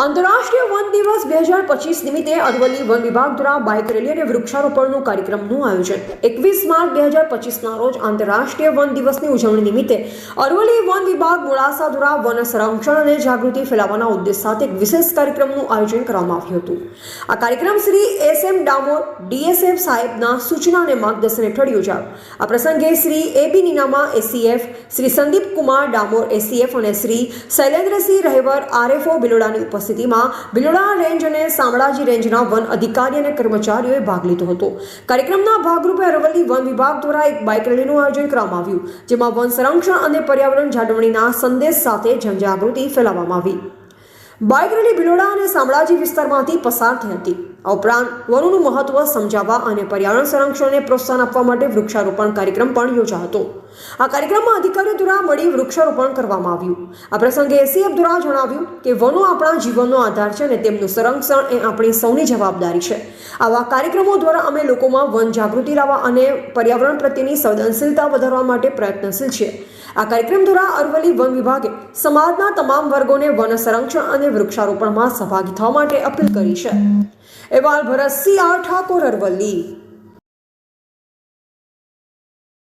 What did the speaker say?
આંતરરાષ્ટ્રીય વન દિવસ બે હજાર પચીસ નિમિત્તે અરવલ્લી વન વિભાગ દ્વારા બાઇક રેલી અને વૃક્ષારોપણનું કાર્યક્રમનું આયોજન. એકવીસ માર્ચ બે હજાર પચીસના રોજ આંતરરાષ્ટ્રીય વન દિવસની ઉજવણી નિમિત્તે અરવલ્લી વન વિભાગ મોડાસા દ્વારા વન સંરક્ષણ અને જાગૃતિ ફેલાવવાના ઉદ્દેશ સાથે એક વિશેષ કાર્યક્રમનું આયોજન કરવામાં આવ્યું હતું. આ કાર્યક્રમ Shri S M Damor DSF સાહેબના સૂચના અને માર્ગદર્શન હેઠળ યોજાયો. આ પ્રસંગે Shri A B Ninama ACF Shri Sandeep Kumar Damor ACF અને શ્રી શૈલેન્દ્રસિંહ રહેવર આરએફઓ બિલોડાની ઉપસ્થિતિમાં બિલોડા રેન્જ અને શામળાજી રેન્જના વન અધિકારી અને કર્મચારીઓએ ભાગ લીધો હતો. કાર્યક્રમના ભાગરૂપે અરવલ્લી વન વિભાગ દ્વારા એક બાઇક રેલીનું આયોજન કરવામાં આવ્યું, જેમાં વન સંરક્ષણ અને પર્યાવરણ જાળવણીના સંદેશ સાથે જનજાગૃતિ ફેલાવવામાં આવી. બાઇક રેલી બિલોડા અને શામળાજી વિસ્તારમાંથી પસાર થઈ હતી. આ ઉપરાંત વનોનું મહત્વ સમજાવવા અને પર્યાવરણ સંરક્ષણને પ્રોત્સાહન આપવા માટે વૃક્ષારોપણ કાર્યક્રમ પણ યોજાયો હતો. આ કાર્યક્રમમાં અધિકારીઓ દ્વારા મળી વૃક્ષારોપણ કરવામાં આવ્યું. આ પ્રસંગે એસીએફ દ્વારા જણાવ્યું કે વનો આપણા જીવનનો આધાર છે અને તેમનું સંરક્ષણ એ આપણી સૌની જવાબદારી છે. આવા કાર્યક્રમો દ્વારા અમે લોકોમાં વન જાગૃતિ લાવવા અને પર્યાવરણ પ્રત્યેની સંવેદનશીલતા વધારવા માટે પ્રયત્નશીલ છીએ. આ કાર્યક્રમ દ્વારા અરવલ્લી વન વિભાગે સમાજના તમામ વર્ગોને વન સંરક્ષણ અને વૃક્ષારોપણમાં સહભાગી થવા માટે અપીલ કરી છે. એવાલ ભરત સી આર ઠાકોર, અરવલ્લી.